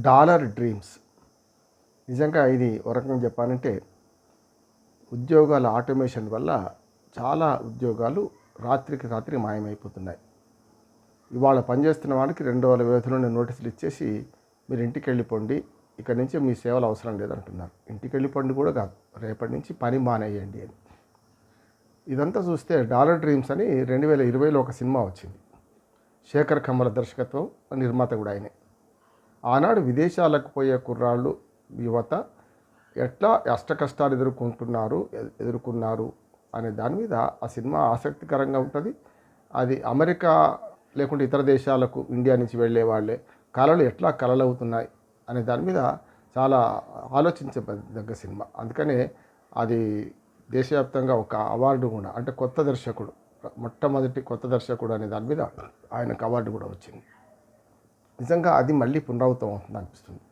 Dollar dreams. నిజంగా ఇది ఒక రకంగా చెప్పాలంటే ఉద్యోగాల ఆటోమేషన్ వల్ల చాలా ఉద్యోగాలు రాత్రికి రాత్రి మాయమైపోతున్నాయి. ఇవాళ పనిచేస్తున్న వాళ్ళకి రెండు వేల వ్యవధిలోనే నోటీసులు ఇచ్చేసి మీరు ఇంటికి వెళ్ళిపోండి ఇక్కడి నుంచి మీ సేవలు అవసరం లేదంటున్నారు. ఇంటికి వెళ్ళిపోండి కూడా కాదు రేపటి నుంచి పని మానేయండి అని. ఇదంతా చూస్తే డాలర్ డ్రీమ్స్ అని రెండు వేల ఇరవైలో ఒక సినిమా వచ్చింది. శేఖర్ కమల దర్శకత్వం నిర్మాత కూడా ఆయనే. ఆనాడు విదేశాలకు పోయే కుర్రాళ్ళు యువత ఎట్లా అష్ట కష్టాలు ఎదుర్కొంటున్నారు ఎదుర్కొన్నారు అనే దాని మీద ఆ సినిమా ఆసక్తికరంగా ఉంటుంది. అది అమెరికా లేకుంటే ఇతర దేశాలకు ఇండియా నుంచి వెళ్ళే వాళ్ళే కళలు ఎట్లా కళలు అవుతున్నాయి అనే దాని మీద చాలా ఆలోచించదగ్గ సినిమా. అందుకనే అది దేశవ్యాప్తంగా ఒక అవార్డు కూడా అంటే కొత్త దర్శకుడు మొట్టమొదటి కొత్త దర్శకుడు అనే దాని మీద ఆయనకు అవార్డు కూడా వచ్చింది. నిజంగా అది మళ్ళీ పునరావృతం అవుతుంది అనిపిస్తుంది.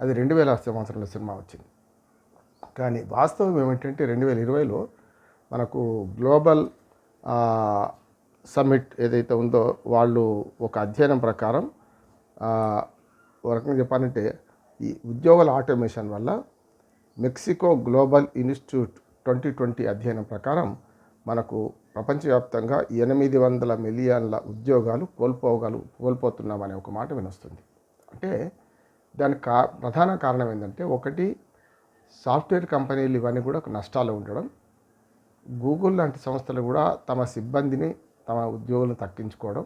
అది రెండు వేల సంవత్సరంలో సినిమా వచ్చింది. కానీ వాస్తవం ఏమిటంటే రెండు వేల ఇరవైలో మనకు గ్లోబల్ సమ్మిట్ ఏదైతే ఉందో వాళ్ళు ఒక అధ్యయనం ప్రకారం ఒక రకంగా చెప్పాలంటే ఈ ఉద్యోగుల ఆటోమేషన్ వల్ల McKinsey global institute twenty twenty అధ్యయనం ప్రకారం మనకు ప్రపంచవ్యాప్తంగా ఎనిమిది వందల మిలియన్ల ఉద్యోగాలు కోల్పోగలు కోల్పోతున్నామనే ఒక మాట వినొస్తుంది. అంటే దానికి కా ప్రధాన కారణం ఏంటంటే ఒకటి సాఫ్ట్వేర్ కంపెనీలు ఇవన్నీ కూడా నష్టాలు ఉండడం. గూగుల్ లాంటి సంస్థలు కూడా తమ సిబ్బందిని తమ ఉద్యోగులను తగ్గించుకోవడం.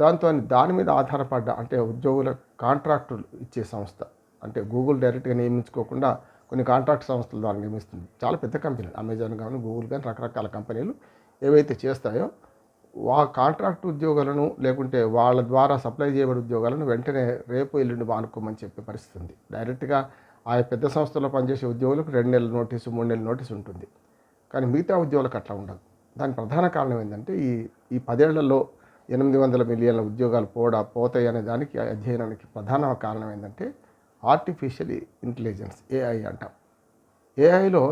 దాంతో దాని మీద ఆధారపడ్డ అంటే ఉద్యోగుల కాంట్రాక్టులు ఇచ్చే సంస్థ అంటే గూగుల్ డైరెక్ట్గా నియమించుకోకుండా కొన్ని కాంట్రాక్ట్ సంస్థల ద్వారా నియమిస్తుంది. చాలా పెద్ద కంపెనీలు అమెజాన్ కానీ గూగుల్ కానీ రకరకాల కంపెనీలు ఏవైతే చేస్తాయో వా కాంట్రాక్ట్ ఉద్యోగాలను లేకుంటే వాళ్ళ ద్వారా సప్లై చేయబడి ఉద్యోగాలను వెంటనే రేపు ఎల్లుండి మానుకోమని చెప్పే పరిస్థితి ఉంది. డైరెక్ట్గా ఆయా పెద్ద సంస్థలో పనిచేసే ఉద్యోగులకు రెండు నెలల నోటీసు మూడు నెలల నోటీసు ఉంటుంది. కానీ మిగతా ఉద్యోగులకు అట్లా ఉండదు. దాని ప్రధాన కారణం ఏంటంటే ఈ ఈ పదేళ్ళలో ఎనిమిది వందల మిలియన్ల ఉద్యోగాలు పోడా పోతాయి అనే దానికి అధ్యయనానికి ప్రధాన కారణం ఏంటంటే ఆర్టిఫిషియల్ ఇంటెలిజెన్స్ ఏఐ అంటాం. ఏఐలో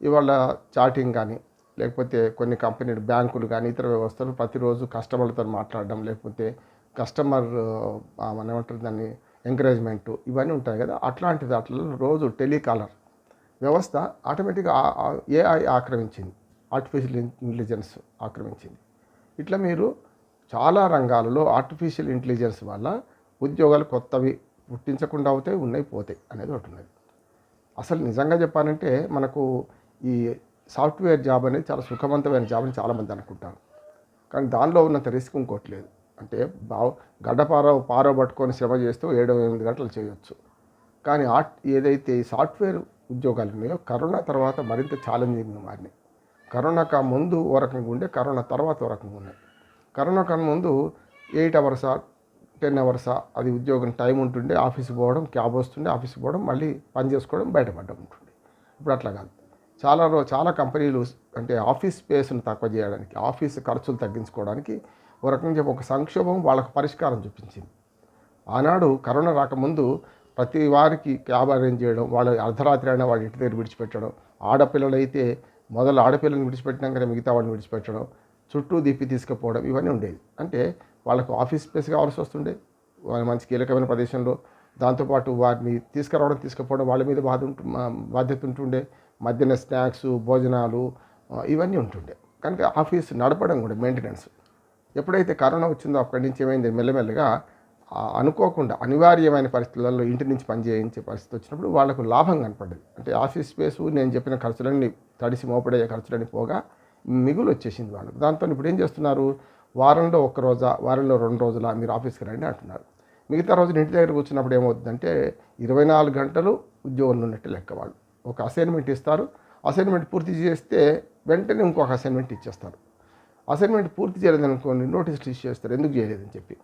ఇవాళ చాటింగ్ కానీ లేకపోతే కొన్ని కంపెనీలు బ్యాంకులు కానీ ఇతర వ్యవస్థలు ప్రతిరోజు కస్టమర్లతో మాట్లాడడం లేకపోతే కస్టమర్ ఆ, మనం ఏమంటారు దాన్ని ఎంకరేజ్మెంట్ ఇవన్నీ ఉంటాయి కదా. అట్లాంటి దాంట్లో రోజు టెలికాలర్ వ్యవస్థ ఆటోమేటిక్గా ఏఐ ఆక్రమించింది. ఆర్టిఫిషియల్ ఇంటెలిజెన్స్ ఆక్రమించింది. ఇట్లా మీరు చాలా రంగాలలో ఆర్టిఫిషియల్ ఇంటెలిజెన్స్ వల్ల ఉద్యోగాలు కొత్తవి పుట్టించకుండా అవుతాయి ఉన్నాయి పోతాయి అనేది ఒకటి ఉన్నది. అసలు నిజంగా చెప్పాలంటే మనకు ఈ సాఫ్ట్వేర్ జాబ్ అనేది చాలా సుఖవంతమైన జాబ్ అని చాలామంది అనుకుంటారు. కానీ దానిలో ఉన్నంత రిస్క్ ఇంకోటి లేదు. అంటే బావ గడ్డపార పారో పట్టుకొని శ్రమ చేస్తూ ఏడు ఎనిమిది గంటలు చేయొచ్చు. కానీ ఆర్ట్ ఏదైతే ఈ సాఫ్ట్వేర్ ఉద్యోగాలు ఉన్నాయో కరోనా తర్వాత మరింత ఛాలెంజింగ్ మారినాయి. కరోనాకు ముందు ఓ రకంగా ఉండే కరోనా తర్వాత ఓ రకంగా ఉన్నాయి. కరోనా కన్నా ముందు ఎయిట్ అవర్సా టెన్ అవర్సా అది ఉద్యోగం టైం ఉంటుండే ఆఫీస్కి పోవడం క్యాబ్ వస్తుండే ఆఫీస్కి పోవడం మళ్ళీ పని చేసుకోవడం బయటపడ్డం ఉంటుండే. ఇప్పుడు అట్లా కాదు. చాలా రో చాలా కంపెనీలు అంటే ఆఫీస్ స్పేస్ను తక్కువ చేయడానికి ఆఫీస్ ఖర్చులు తగ్గించుకోవడానికి ఓ రకంగా చెప్పి ఒక సంక్షోభం వాళ్ళకు పరిష్కారం చూపించింది. ఆనాడు కరోనా రాకముందు ప్రతి వారికి క్యాబ్ అరేంజ్ చేయడం వాళ్ళు అర్ధరాత్రి అయినా వాళ్ళ ఇంటి దగ్గర విడిచిపెట్టడం ఆడపిల్లలు అయితే మొదలు ఆడపిల్లల్ని విడిచిపెట్టినాకనే మిగతా వాళ్ళని విడిచిపెట్టడం చుట్టూ దిప్పి తీసుకుపోవడం ఇవన్నీ ఉండేది అంటే వాళ్ళకు ఆఫీస్ స్పేస్ కావాల్సి వస్తుండే. వాళ్ళ మంచి కీలకమైన ప్రదేశంలో దాంతోపాటు వారిని తీసుకురావడం తీసుకుపోవడం వాళ్ళ మీద బాధ ఉంటు బాధ్యత ఉంటుండే. మధ్యాహ్న స్నాక్స్ భోజనాలు ఇవన్నీ ఉంటుండే. కనుక ఆఫీస్ నడపడం కూడా మెయింటెనెన్స్ ఎప్పుడైతే కరోనా వచ్చిందో అక్కడి నుంచి ఏమైంది? మెల్లమెల్లగా అనుకోకుండా అనివార్యమైన పరిస్థితులలో ఇంటి నుంచి పనిచేయించే పరిస్థితి వచ్చినప్పుడు వాళ్ళకు లాభం కనపడ్డది. అంటే ఆఫీస్ స్పేసు నేను చెప్పిన ఖర్చులన్నీ తడిసి మోపడే ఖర్చులన్నీ పోగా మిగులు వచ్చేసింది వాళ్ళకు. దాంతో ఇప్పుడు ఏం చేస్తున్నారు? వారంలో ఒక్క రోజా వారంలో రెండు రోజుల మీరు ఆఫీస్కి రండి అంటున్నారు. మిగతా రోజున ఇంటి దగ్గర కూర్చున్నప్పుడు ఏమవుతుందంటే ఇరవై నాలుగు గంటలు ఉద్యోగంలో ఉన్నట్టు లెక్క వాళ్ళు. ఒక అసైన్మెంట్ ఇస్తారు. అసైన్మెంట్ పూర్తి చేస్తే వెంటనే ఇంకొక అసైన్మెంట్ ఇచ్చేస్తారు. అసైన్మెంట్ పూర్తి చేయలేదనుకోండి నోటీస్ ఇష్యూ చేస్తారు. ఎందుకు చేయలేదని చెప్పి.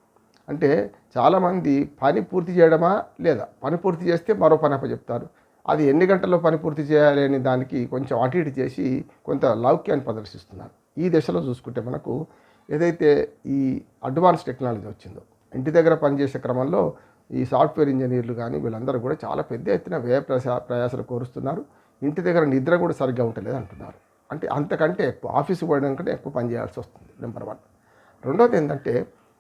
అంటే చాలామంది పని పూర్తి చేయడమా లేదా? పని పూర్తి చేస్తే మరో పని అప్పచెప్తారు. అది ఎన్ని గంటల్లో పని పూర్తి చేయాలి అనే దానికి కొంచెం అటు ఇటు చేసి కొంత లౌక్యాన్ని ప్రదర్శిస్తున్నారు. ఈ దశలో చూసుకుంటే మనకు ఏదైతే ఈ అడ్వాన్స్ టెక్నాలజీ వచ్చిందో ఇంటి దగ్గర పనిచేసే క్రమంలో ఈ సాఫ్ట్వేర్ ఇంజనీర్లు కానీ వీళ్ళందరూ కూడా చాలా పెద్ద ఎత్తున వ్యయ ప్రసా ప్రయాసాలు కోరుస్తున్నారు. ఇంటి దగ్గర నిద్ర కూడా సరిగ్గా ఉండలేదు అంటున్నారు. అంటే అంతకంటే ఎక్కువ ఆఫీస్కి పోయడం కంటే ఎక్కువ పని చేయాల్సి వస్తుంది నెంబర్ వన్. రెండోది ఏంటంటే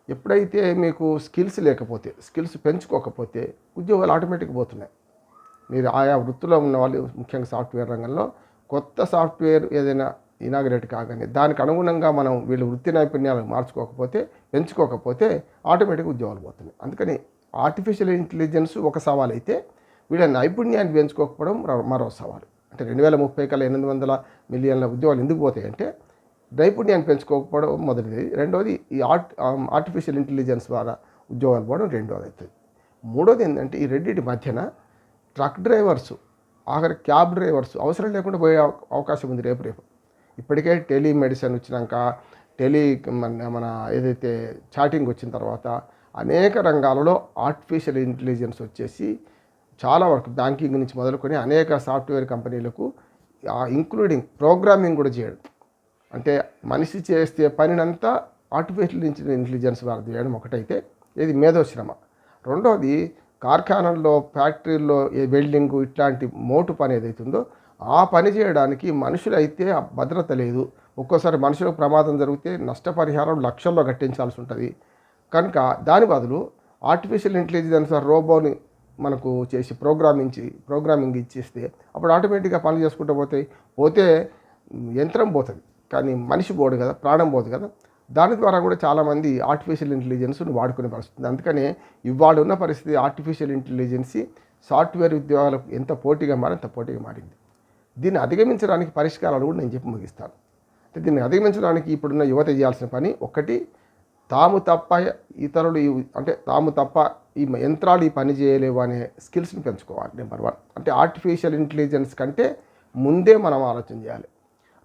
ఎప్పుడైతే మీకు స్కిల్స్ లేకపోతే స్కిల్స్ పెంచుకోకపోతే ఉద్యోగాలు ఆటోమేటిక్ పోతున్నాయి. మీరు ఆయా వృత్తిలో ఉన్న వాళ్ళు ముఖ్యంగా సాఫ్ట్వేర్ రంగంలో కొత్త సాఫ్ట్వేర్ ఏదైనా ఇనాగ్రేట్ కాగానే దానికి అనుగుణంగా మనం వీళ్ళు వృత్తి నైపుణ్యాలు మార్చుకోకపోతే పెంచుకోకపోతే ఆటోమేటిక్గా ఉద్యోగాలు పోతున్నాయి. అందుకని ఆర్టిఫిషియల్ ఇంటెలిజెన్స్ ఒక సవాల్ అయితే వీళ్ళ నైపుణ్యాన్ని పెంచుకోకపోవడం మరో సవాలు. అంటే రెండు వేల ముప్పై కల్లా ఎనిమిది వందల మిలియన్ల ఉద్యోగాలు ఎందుకు పోతాయి అంటే నైపుణ్యాన్ని పెంచుకోకపోవడం మొదటిది. రెండోది ఈ ఆర్ట్ ఆర్టిఫిషియల్ ఇంటెలిజెన్స్ ద్వారా ఉద్యోగాలు పోవడం రెండోది అవుతుంది మూడోది ఏంటంటే ఈ రెండింటి మధ్యన ట్రక్ డ్రైవర్స్ ఆఖరి క్యాబ్ డ్రైవర్స్ అవసరం లేకుండా పోయే అవకాశం ఉంది రేపు రేపు. ఇప్పటికే టెలిమెడిసిన్ వచ్చినాక టెలి మన మన ఏదైతే చాటింగ్ వచ్చిన తర్వాత అనేక రంగాలలో ఆర్టిఫిషియల్ ఇంటెలిజెన్స్ వచ్చేసి చాలా వరకు బ్యాంకింగ్ నుంచి మొదలుకొని అనేక సాఫ్ట్వేర్ కంపెనీలకు ఇంక్లూడింగ్ ప్రోగ్రామింగ్ కూడా చేయడం. అంటే మనిషి చేస్తే పనినంతా ఆర్టిఫిషియల్ ఇంటెలిజెన్స్ ద్వారా చేయడం ఒకటైతే ఇది మేధోశ్రమ. రెండవది కార్ఖానల్లో ఫ్యాక్టరీల్లో ఏ వెల్డింగ్ ఇట్లాంటి మోటు పని ఏదైతుందో ఆ పని చేయడానికి మనుషులైతే అయితే భద్రత లేదు. ఒక్కోసారి మనుషులకు ప్రమాదం జరిగితే నష్టపరిహారం లక్షల్లో కట్టించాల్సి ఉంటుంది. కనుక దాని బదులు ఆర్టిఫిషియల్ ఇంటెలిజెన్స్ రోబోని మనకు చేసి ప్రోగ్రామింగ్ ప్రోగ్రామింగ్ ఇచ్చేస్తే అప్పుడు ఆటోమేటిక్గా పనులు చేసుకుంటూ పోతాయి పోతే యంత్రం పోతుంది. కానీ మనిషి పోడు కదా ప్రాణం పోదు కదా. దాని ద్వారా కూడా చాలామంది ఆర్టిఫిషియల్ ఇంటెలిజెన్స్ను వాడుకునే పరిస్థితి అందుకనే ఇవాళ ఉన్న పరిస్థితి ఆర్టిఫిషియల్ ఇంటెలిజెన్సీ సాఫ్ట్వేర్ ఉద్యోగాలకు ఎంత పోటీగా మారి అంత పోటీగా మారింది. దీన్ని అధిగమించడానికి పరిష్కారాలు కూడా నేను చెప్పి ముగిస్తాను. అంటే దీన్ని అధిగమించడానికి ఇప్పుడున్న యువత చేయాల్సిన పని ఒకటి తాము తప్ప ఇతరులు అంటే తాము తప్ప ఈ యంత్రాలు ఈ పని చేయలేవు అనే స్కిల్స్ని పెంచుకోవాలి నెంబర్ వన్ అంటే ఆర్టిఫిషియల్ ఇంటెలిజెన్స్ కంటే ముందే మనం ఆలోచన చేయాలి.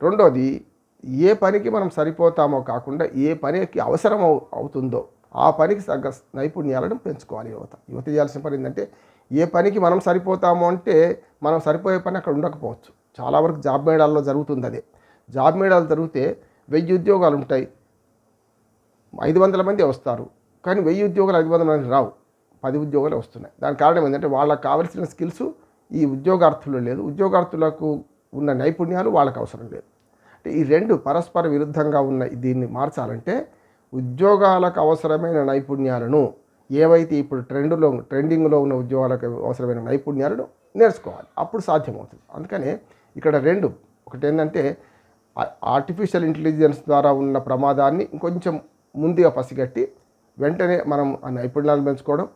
రెండోది ఏ పనికి మనం సరిపోతామో కాకుండా ఏ పనికి అవసరం అవు- అవుతుందో ఆ పనికి తగ్గ నైపుణ్యాలను పెంచుకోవాలి యువత. యువత చేయాల్సిన పని ఏంటంటే ఏ పనికి మనం సరిపోతామో అంటే మనం సరిపోయే పని అక్కడ ఉండకపోవచ్చు. చాలా వరకు జాబ్ మేళాల్లో జరుగుతుంది అదే. జాబ్ మేళాలు జరిగితే వెయ్యి ఉద్యోగాలు ఉంటాయి. ఐదు వందల మంది వస్తారు. కానీ వెయ్యి ఉద్యోగాలు ఐదు వందల మంది రావు. పది ఉద్యోగాలు వస్తున్నాయి. దానికి కారణం ఏంటంటే వాళ్ళకి కావలసిన స్కిల్స్ ఈ ఉద్యోగార్థులు లేదు. ఉద్యోగార్థులకు ఉన్న నైపుణ్యాలు వాళ్ళకి అవసరం లేదు. అంటే ఈ రెండు పరస్పర విరుద్ధంగా ఉన్న దీన్ని మార్చాలంటే ఉద్యోగాలకు అవసరమైన నైపుణ్యాలను ఏవైతే ఇప్పుడు ట్రెండ్లో ట్రెండింగ్లో ఉన్న ఉద్యోగాలకు అవసరమైన నైపుణ్యాలను నేర్చుకోవాలి. అప్పుడు సాధ్యమవుతుంది. అందుకనే ఇక్కడ రెండు. ఒకటి ఏంటంటే ఆర్టిఫిషియల్ ఇంటెలిజెన్స్ ద్వారా ఉన్న ప్రమాదాన్ని ఇంకొంచెం ముందుగా పసిగట్టి వెంటనే మనం ఆ నైపుణ్యాలు పెంచుకోవడం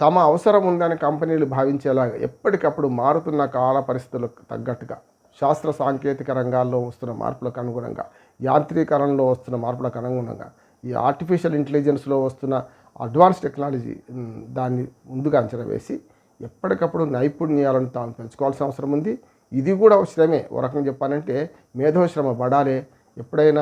తమ అవసరం ఉందని కంపెనీలు భావించేలాగా ఎప్పటికప్పుడు మారుతున్న కాల పరిస్థితులకు తగ్గట్టుగా శాస్త్ర సాంకేతిక రంగాల్లో వస్తున్న మార్పులకు అనుగుణంగా యాంత్రీకరణలో వస్తున్న మార్పులకు అనుగుణంగా ఈ ఆర్టిఫిషియల్ ఇంటెలిజెన్స్లో వస్తున్న అడ్వాన్స్ టెక్నాలజీ దాన్ని ముందుగా అంచనా వేసి ఎప్పటికప్పుడు నైపుణ్యాలను తాము పెంచుకోవాల్సిన అవసరం ఉంది. ఇది కూడా శ్రమే. ఓ రకంగా చెప్పాలంటే మేధోశ్రమ పడాలి. ఎప్పుడైనా